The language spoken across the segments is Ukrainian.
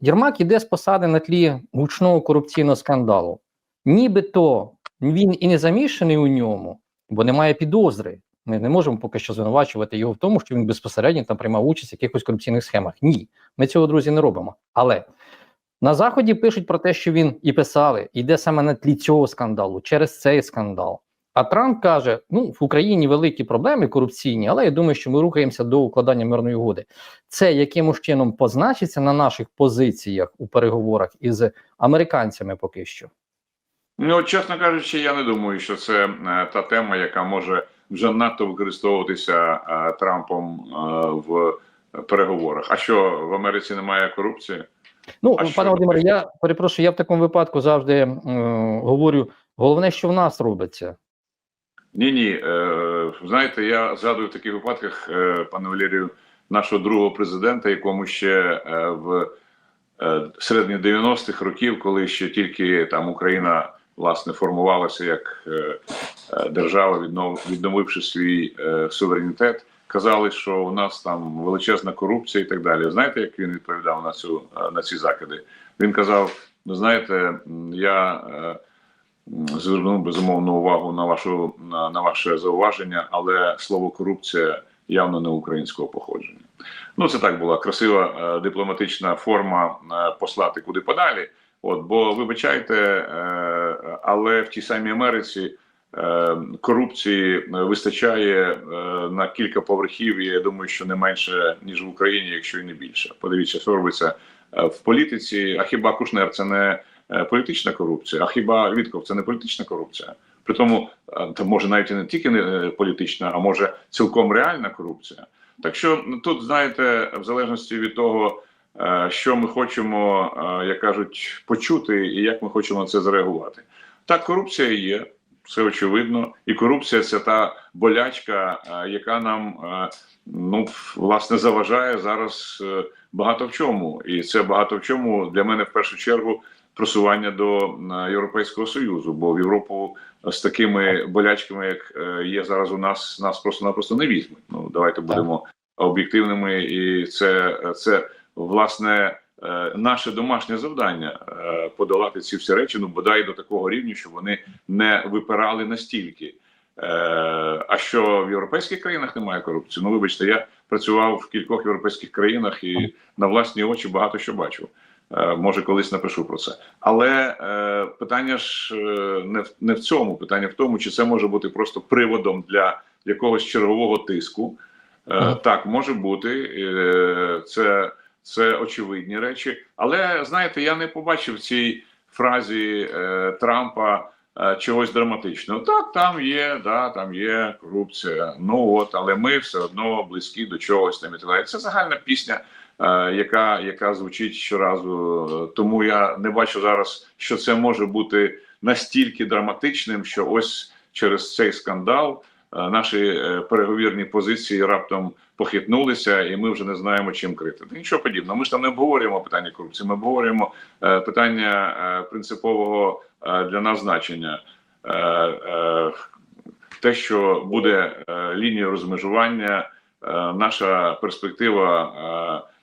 Єрмак іде з посади на тлі гучного корупційного скандалу. Нібито він і не замішаний у ньому, бо немає підозри. Ми не можемо поки що звинувачувати його в тому, що він безпосередньо там приймав участь в якихось корупційних схемах. Ні, ми цього друзі не робимо. Але на заході пишуть про те, що він і писали, йде саме на тлі цього скандалу, через цей скандал. А Трамп каже: ну в Україні великі проблеми корупційні, але я думаю, що ми рухаємося до укладання мирної угоди. Це якимось чином позначиться на наших позиціях у переговорах із американцями поки що. Ну, чесно кажучи, я не думаю, що це е, та тема, яка може вже надто використовуватися е, Трампом е, в переговорах. А що в Америці немає корупції? Ну, А що пане Володимире, я перепрошую, я в такому випадку завжди е, говорю: головне, що в нас робиться. Ні, ні. Е, знаєте, я згадую в таких випадках, е, пане Валерію, нашого другого президента, якому ще е, в е, середині 90-х років, коли ще тільки там Україна власне формувалася як держава, віднов, відновивши свій суверенітет, казали, що у нас там величезна корупція і так далі. Знаєте, як він відповідав на цю на ці закиди? Він казав: ну знаєте, я. Звернув безумовно увагу на вашу на, на ваше зауваження, але слово корупція явно не українського походження. Ну це так була красива е, дипломатична форма е, послати куди подалі. От бо вибачайте, е, але в тій самій Америці е, корупції вистачає е, на кілька поверхів. Я думаю, що не менше ніж в Україні, якщо і не більше. Подивіться, що робиться е, в політиці. А хіба Кушнер це не політична корупція? А хіба Вітков це не політична корупція? При тому, е, та може навіть і не тільки не е, політична, а може цілком реальна корупція. Так що ну, тут знаєте, в залежності від того, е, що ми хочемо, е, як кажуть, почути, і як ми хочемо на це зреагувати. Так, корупція є, все очевидно, і корупція це та болячка, е, яка нам е, ну власне заважає зараз е, багато в чому, і це багато в чому для мене в першу чергу просування до е, Європейського союзу, бо в Європу з такими болячками, як е, є зараз у нас, нас просто-напросто не візьмуть. Ну давайте будемо об'єктивними, і це, це власне е, наше домашнє завдання е, подолати ці всі речі, ну бодай до такого рівня, щоб вони не випирали настільки. Е, А що в європейських країнах немає корупції? Ну вибачте, я працював в кількох європейських країнах і на власні очі багато що бачив. Е, Може, колись напишу про це, але е, питання ж е, не в не в цьому. Питання в тому, чи це може бути просто приводом для якогось чергового тиску. Е. Так, може бути, е, це, це очевидні речі. Але знаєте, я не побачив в цій фразі е, Трампа е, чогось драматичного. Так, там є, да, там є корупція. Ну от, але ми все одно близькі до чогось там і так далі. Це загальна пісня, яка, яка звучить щоразу. Тому я не бачу зараз, що це може бути настільки драматичним, що ось через цей скандал е, наші е, переговірні позиції раптом похитнулися, і ми вже не знаємо, чим крити. Нічого подібного. Ми ж там не обговорюємо питання корупції. Ми обговорюємо е, питання е, принципового е, для нас значення. Е, е, те, що буде е, лінією розмежування, е, наша перспектива е,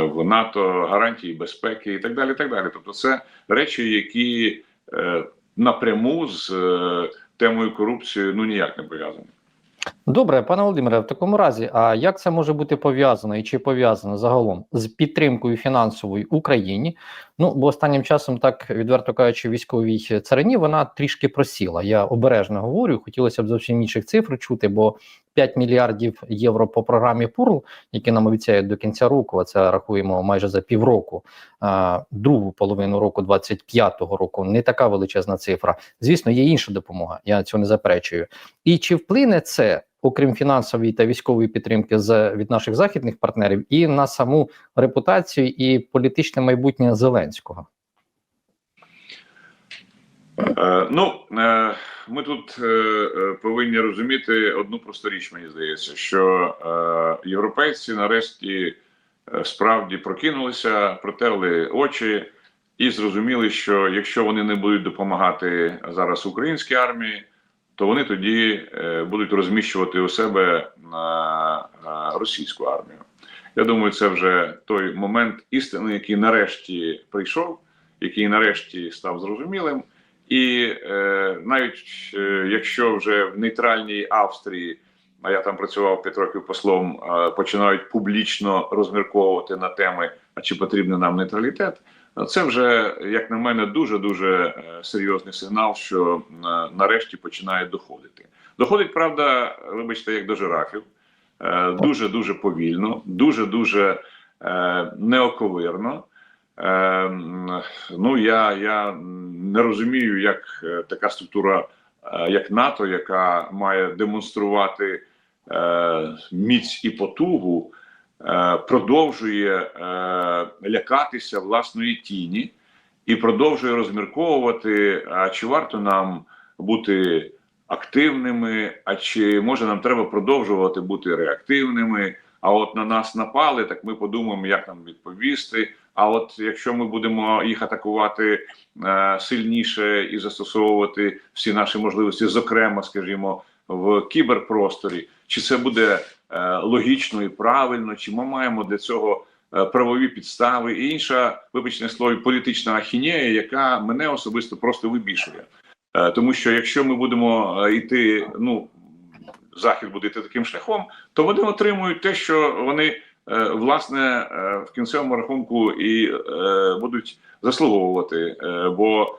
в НАТО, гарантії безпеки і так далі. Так далі. Тобто, це речі, які е, напряму з е, темою корупції ну ніяк не пов'язані. Добре, пане Володимире, в такому разі, а як це може бути пов'язано і чи пов'язано загалом з підтримкою фінансової Україні? Ну, бо останнім часом, так відверто кажучи, військовій царині вона трішки просіла. Я обережно говорю, хотілося б зовсім інших цифр чути, бо 5 мільярдів євро по програмі ПУРЛ, які нам обіцяють до кінця року, а це рахуємо майже за півроку, а, другу половину року 25-го року, не така величезна цифра. Звісно, є інша допомога, я цього не заперечую. І чи вплине це, окрім фінансової та військової підтримки з від наших західних партнерів, і на саму репутацію і політичне майбутнє Зеленського? Е, ну е, ми тут е, повинні розуміти одну просту річ, мені здається, що європейці нарешті справді прокинулися, протерли очі і зрозуміли, що якщо вони не будуть допомагати зараз українській армії, то вони тоді е, будуть розміщувати у себе на, російську армію. Я думаю, це вже той момент істини, який нарешті прийшов, який нарешті став зрозумілим. І е, навіть е, якщо вже в нейтральній Австрії, а я там працював 5 років послом, починають публічно розмірковувати на теми, а чи потрібен нам нейтралітет, це вже, як на мене, дуже дуже серйозний сигнал, що е, нарешті починає доходити. Доходить, правда, вибачте, як до жирафів, дуже дуже повільно, дуже дуже неоковирно. Е, ну я, я не розумію, як е, така структура, як НАТО, яка має демонструвати міць і потугу, е, продовжує е, лякатися власної тіні і продовжує розмірковувати, а чи варто нам бути активними, а чи може нам треба продовжувати бути реактивними. А от на нас напали, так ми подумаємо, як нам відповісти. А от якщо ми будемо їх атакувати е, сильніше і застосовувати всі наші можливості, зокрема, скажімо, в кіберпросторі, чи це буде е, логічно і правильно, чи ми маємо для цього е, правові підстави і інша, вибачте слово, політична ахінея, яка мене особисто просто вибішує. Е, тому що якщо ми будемо йти, ну захід буде йти таким шляхом, то вони отримують те, що вони власне в кінцевому рахунку і будуть заслуговувати. Бо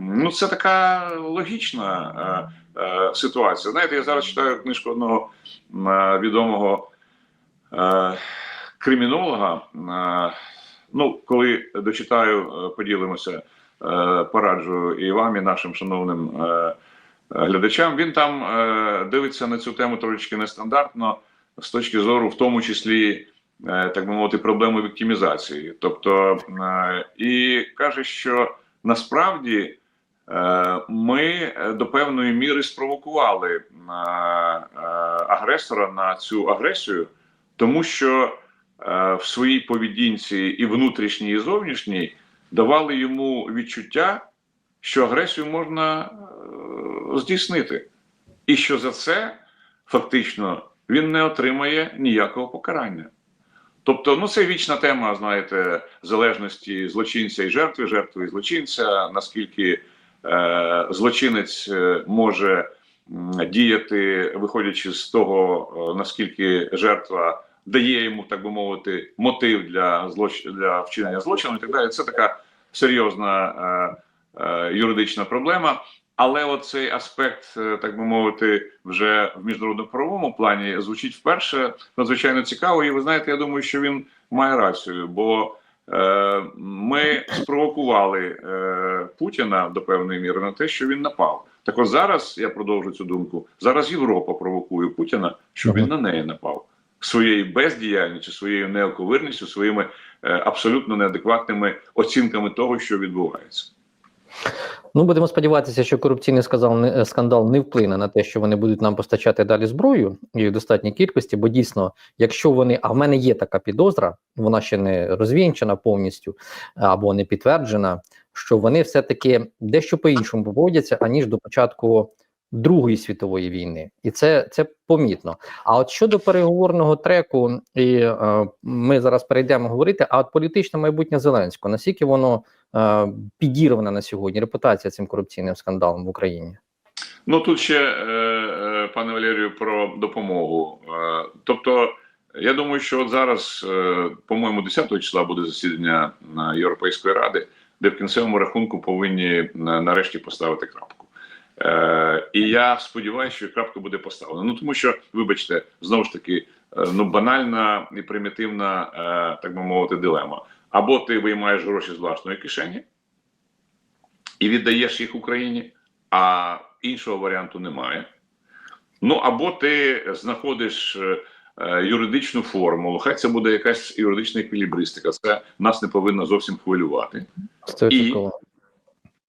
ну це така логічна е, е, ситуація. Знаєте, я зараз читаю книжку одного е, відомого е, кримінолога. Е, ну, коли дочитаю, е, поділимося, е, пораджу і вам, і нашим шановним. Е, глядачам. Він там е, дивиться на цю тему трошечки нестандартно з точки зору, в тому числі, е, так би мовити, проблеми віктимізації. Тобто, е, і каже, що насправді ми е, до певної міри спровокували е, е, агресора на цю агресію, тому що е, в своїй поведінці і внутрішній, і зовнішній давали йому відчуття, що агресію можна е, здійснити, і що за це фактично він не отримає ніякого покарання. Тобто, ну це вічна тема, знаєте, залежності злочинця і жертви, жертви і злочинця, наскільки е, злочинець е, може діяти, виходячи з того, е, наскільки жертва дає йому, так би мовити, мотив для злоч... для вчинення злочину і так далі. Це така серйозна е, е, юридична проблема. Але оцей аспект, е, так би мовити, вже в міжнародно-правовому плані звучить вперше надзвичайно цікаво. І ви знаєте, я думаю, що він має рацію, бо е, ми спровокували е, Путіна до певної міри на те, що він напав. Так от зараз я продовжу цю думку. Зараз Європа провокує Путіна, щоб він на неї напав своєю бездіяльністю, своєю неоковирністю, своїми е, абсолютно неадекватними оцінками того, що відбувається. Ну, будемо сподіватися, що корупційний скандал не, скандал не вплине на те, що вони будуть нам постачати далі зброю і в достатній кількості, бо дійсно, якщо вони, а в мене є така підозра, вона ще не розвінчена повністю або не підтверджена, що вони все-таки дещо по-іншому поводяться, аніж до початку Другої світової війни, і це це помітно. А от щодо переговорного треку, і е, ми зараз перейдемо говорити. А от політичне майбутнє Зеленського, наскільки воно е, підірване на сьогодні, репутація цим корупційним скандалом в Україні? Ну тут ще е, е, пане Валерію про допомогу. Тобто, я думаю, що от зараз, по-моєму, 10 числа буде засідання Європейської ради, де в кінцевому рахунку повинні нарешті поставити крапку. І я сподіваюся, що крапка буде поставлена. Ну тому що, вибачте, знову ж таки, ну банальна і примітивна, так би мовити, дилема. Або ти виймаєш гроші з власної кишені і віддаєш їх Україні, а іншого варіанту немає. Ну або ти знаходиш е, е, юридичну формулу, хай це буде якась юридична еквілібристика. Це нас не повинно зовсім хвилювати. І,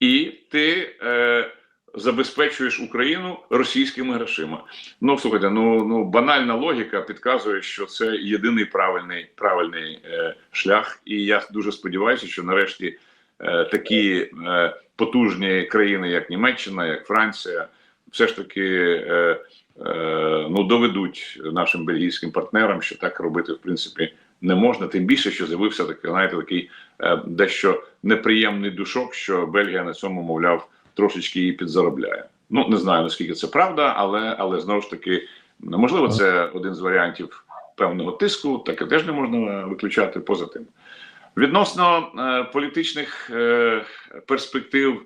і ти е, забезпечуєш Україну російськими грошима. Ну слухайте, ну ну банальна логіка підказує, що це єдиний правильний правильний е, шлях. І я дуже сподіваюся, що нарешті е, такі е, потужні країни, як Німеччина, як Франція, все ж таки е, е, ну, доведуть нашим бельгійським партнерам, що так робити в принципі не можна. Тим більше, що з'явився такий, знаєте, такий е, дещо неприємний душок, що Бельгія на цьому, мовляв, трошечки її підзаробляє. Ну не знаю наскільки це правда, але але знову ж таки, можливо, це один з варіантів певного тиску, таке теж не можна виключати поза тим. Відносно е, політичних е, перспектив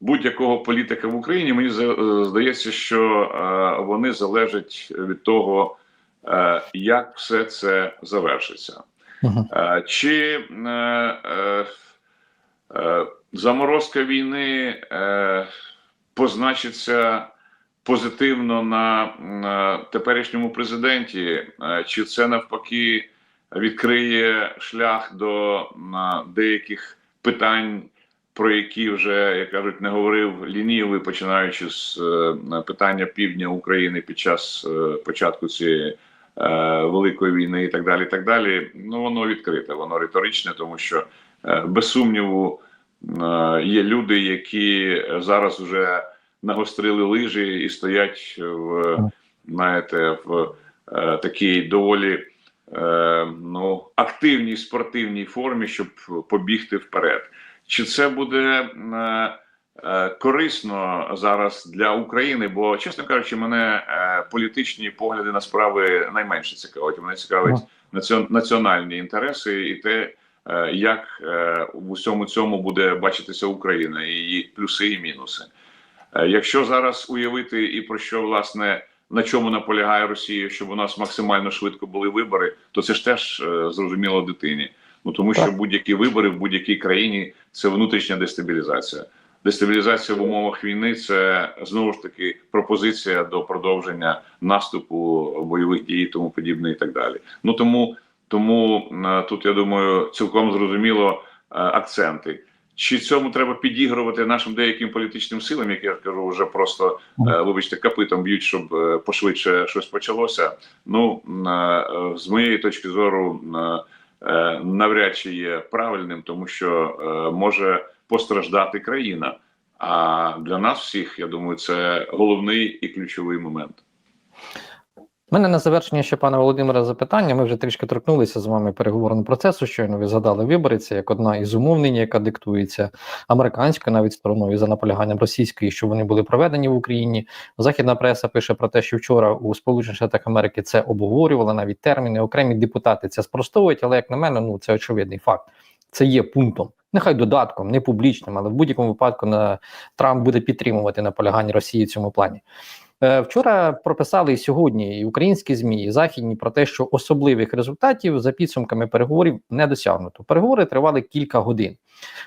будь-якого політика в Україні, мені е, здається, що е, вони залежать від того, е, як все це завершиться. Мгм. Е, Чи е, е, е, заморозка війни е, позначиться позитивно на, теперішньому президенті, е, чи це навпаки відкриє шлях до деяких питань, про які вже, як кажуть, не говорив лінівий, починаючи з е, питання півдня України під час е, початку цієї е, великої війни і так далі. і так далі. Ну воно відкрите, воно риторичне, тому що без сумніву є люди, які зараз вже нагострили лижі і стоять в знаєте, в е, такій доволі е, ну, активній спортивній формі, щоб побігти вперед. Чи це буде е, е, корисно зараз для України? Бо, чесно кажучи, мене е, політичні погляди на справи найменше цікавить. Мене цікавить національні інтереси і те, е, як е, в усьому цьому буде бачитися Україна, її плюси і мінуси. Е, Якщо зараз уявити і про що власне на чому наполягає Росія, щоб у нас максимально швидко були вибори, то це ж теж е, зрозуміло дитині. Ну тому що будь-які вибори в будь-якій країні це внутрішня дестабілізація. Дестабілізація в умовах війни це знову ж таки пропозиція до продовження наступу бойових дій, тому подібне, і так далі. Ну тому тому е, тут я думаю, цілком зрозуміло е, акценти. Чи цьому треба підігрувати нашим деяким політичним силам, як я кажу, вже просто е, вибачте, капитом б'ють, щоб пошвидше щось почалося. Ну з моєї точки зору, навряд чи є правильним, тому що може постраждати країна. А для нас всіх, я думаю, це головний і ключовий момент. Мене на завершення ще пане Володимире запитання. Ми вже трішки торкнулися з вами переговорного процесу. Щойно ви згадали вибори. Це як одна із умовнень, яка диктується американською, навіть стороною за наполяганням російської, що вони були проведені в Україні. Західна преса пише про те, що вчора у Сполучених Штатах Америки це обговорювали навіть терміни. Окремі депутати це спростовують, але як на мене, ну це очевидний факт. Це є пунктом. Нехай додатком, не публічним, але в будь-якому випадку на Трамп буде підтримувати наполягання Росії в цьому плані. Е, Вчора прописали і сьогодні і українські змі, і західні про те, що особливих результатів за підсумками переговорів не досягнуто. Переговори тривали кілька годин.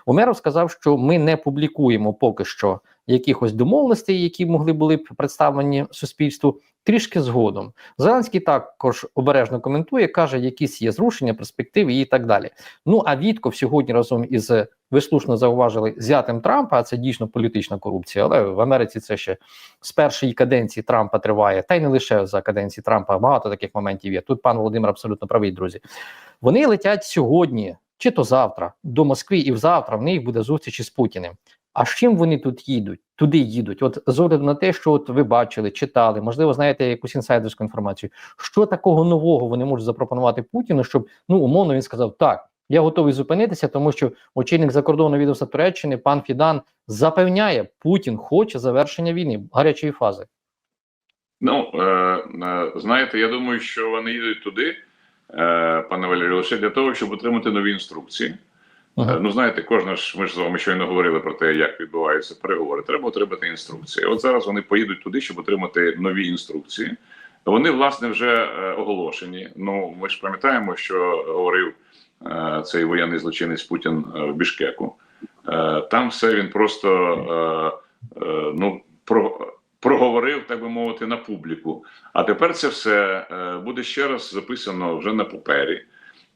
Умеров сказав, що ми не публікуємо поки що якихось домовленостей, які могли були б представлені суспільству. Трішки згодом Зеленський також обережно коментує, каже, якісь є зрушення, перспективи і так далі. Ну а Вітков сьогодні разом із ви слушно зауважили зятем Трампа. а Це дійсно політична корупція, але в Америці це ще з першої каденції Трампа триває, та й не лише за каденції Трампа. Багато таких моментів є. Тут пан Володимир абсолютно правий, друзі. Вони летять сьогодні чи то завтра до Москви, і завтра в них буде зустріч із Путіним. А з чим вони тут їдуть? Туди їдуть. От з огляду на те, що от ви бачили, читали, можливо, знаєте якусь інсайдерську інформацію. Що такого нового вони можуть запропонувати Путіну, щоб ну умовно він сказав так. Я готовий зупинитися, тому що очільник закордонного відомства Туреччини пан Фідан запевняє, Путін хоче завершення війни гарячої фази. Ну е, е, знаєте, я думаю, що вони їдуть туди, е, пане Валерію, лише для того, щоб отримати нові інструкції. Е, Ну, знаєте, кожна ж ми ж з вами щойно говорили про те, як відбуваються переговори. Треба отримати інструкції. От зараз вони поїдуть туди, щоб отримати нові інструкції. Вони, власне, вже е, оголошені. Ну, ми ж пам'ятаємо, що говорив е, цей воєнний злочинець Путін в Бішкеку. Там все він просто ну, про, проговорив, так би мовити, на публіку. А тепер це все буде ще раз записано вже на папері.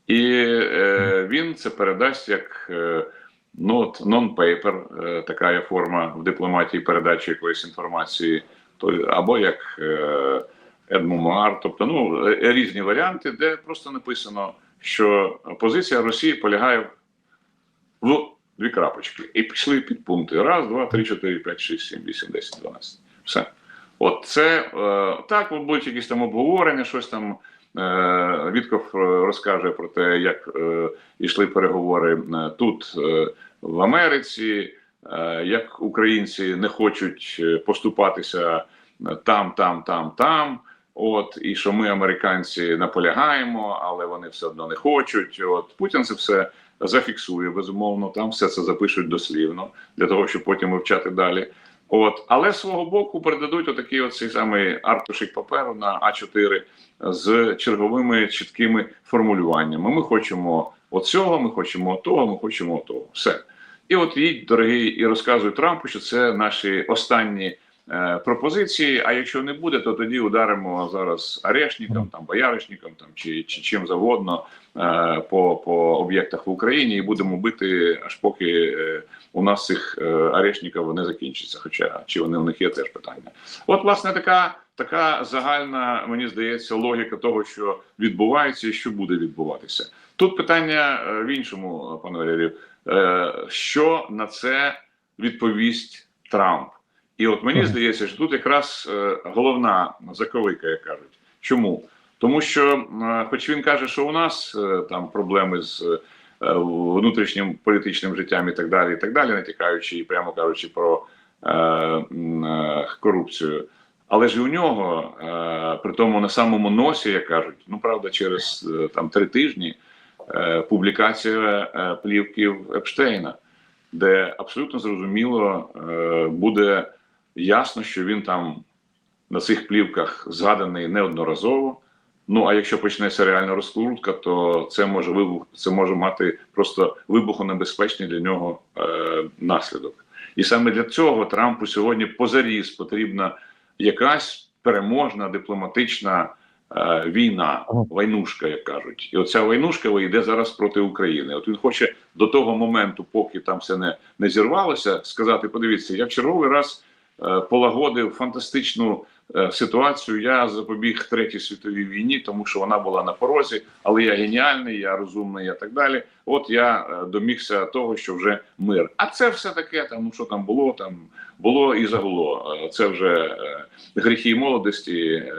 І він це передасть як е, така є форма в дипломатії передачі якоїсь інформації, або як е, едмумуар, тобто ну, е, різні варіанти, де просто написано, що позиція Росії полягає в дві крапочки. І пішли під пункти. Раз, два, три, чотири, п'ять, шість, сім, вісім, десять, дванадцять. Все. От це е, так, от будуть якісь там обговорення, щось там. Е, Вітков е, розкаже про те, як е, йшли переговори тут, в Америці, як українці не хочуть поступатися там, там, там, там. От і що ми, американці, наполягаємо, але вони все одно не хочуть. От Путін це все зафіксує, безумовно. Там все це запишуть дослівно для того, щоб потім вивчати далі. От, але з свого боку передадуть отакий оцей самий артушик паперу на А4 з черговими чіткими формулюваннями. Ми хочемо оцього, ми хочемо того, ми хочемо того. Все. І от їдь, дорогий, і розказуй Трампу, що це наші останні пропозиції. А якщо не буде, то тоді ударимо зараз арешникам, там бояришникам, там чи, чи чим завгодно е, по, по об'єктах в Україні, і будемо бити аж поки е, у нас цих е, арешників не закінчиться. Хоча чи вони у них є теж питання. От, власне, така. Така загальна, мені здається, логіка того, що відбувається і що буде відбуватися. Тут питання е, в іншому, пане Валерію. Е, Що на це відповість Трамп? І от мені здається, що тут якраз е, головна заковика, як кажуть. Чому? Тому що, е, хоч він каже, що у нас е, там проблеми з внутрішнім політичним життям і так далі, і так далі, не тікаючи і прямо кажучи про е, е, корупцію. Але ж і у нього, е, при тому на самому носі, як кажуть, ну правда, через е, там три тижні е, публікація е, плівків Епштейна, де абсолютно зрозуміло е, буде ясно, що він там на цих плівках згаданий неодноразово. Ну а якщо почнеться реальна розкрутка, то це може вибух, це може мати просто вибухонебезпечний для нього е, наслідок. І саме для цього Трампу сьогодні позаріз потрібна якась переможна дипломатична е, війна, войнушка, як кажуть. І оця войнушка йде зараз проти України. От він хоче до того моменту, поки там все не, не зірвалося, сказати: подивіться, я в черговий раз полагодив фантастичну е, ситуацію. Я запобіг третій світовій війні, тому що вона була на порозі, але я геніальний, я розумний, і так далі. От я е, домігся того, що вже мир. А це все таке, там що там було, там було і загуло. Е, Це вже е, гріхи молодості, е,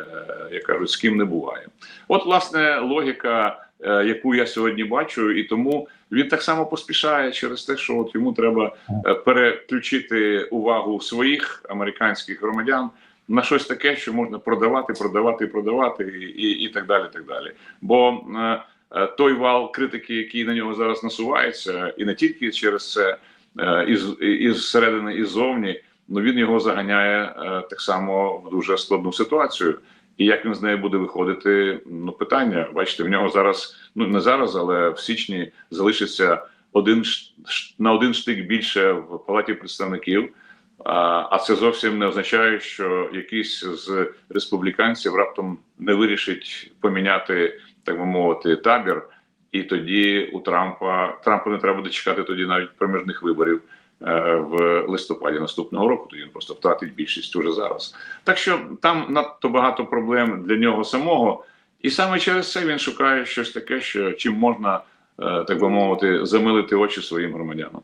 як кажуть, з ким не буває. От, власне, логіка, е, яку я сьогодні бачу, і тому він так само поспішає через те, що от йому треба е, переключити увагу своїх американських громадян на щось таке, що можна продавати, продавати, продавати, і, і, так далі. так далі. Бо е, е, той вал критики, який на нього зараз насувається, і не тільки через це, е, із, із середини і ззовні, ну він його заганяє е, так само в дуже складну ситуацію. І як він з неї буде виходити? Ну питання. Бачите, в нього зараз, ну не зараз, але в січні залишиться один на один штик більше в палаті представників. А, це зовсім не означає, що якийсь з республіканців раптом не вирішить поміняти, так би мовити, табір. І тоді у Трампа Трампу не треба буде чекати тоді навіть проміжних виборів в листопаді наступного року. Тоді він просто втратить більшість уже зараз. Так що там надто багато проблем для нього самого, і саме через це він шукає щось таке, що чим можна, е, так би мовити, замилити очі своїм громадянам.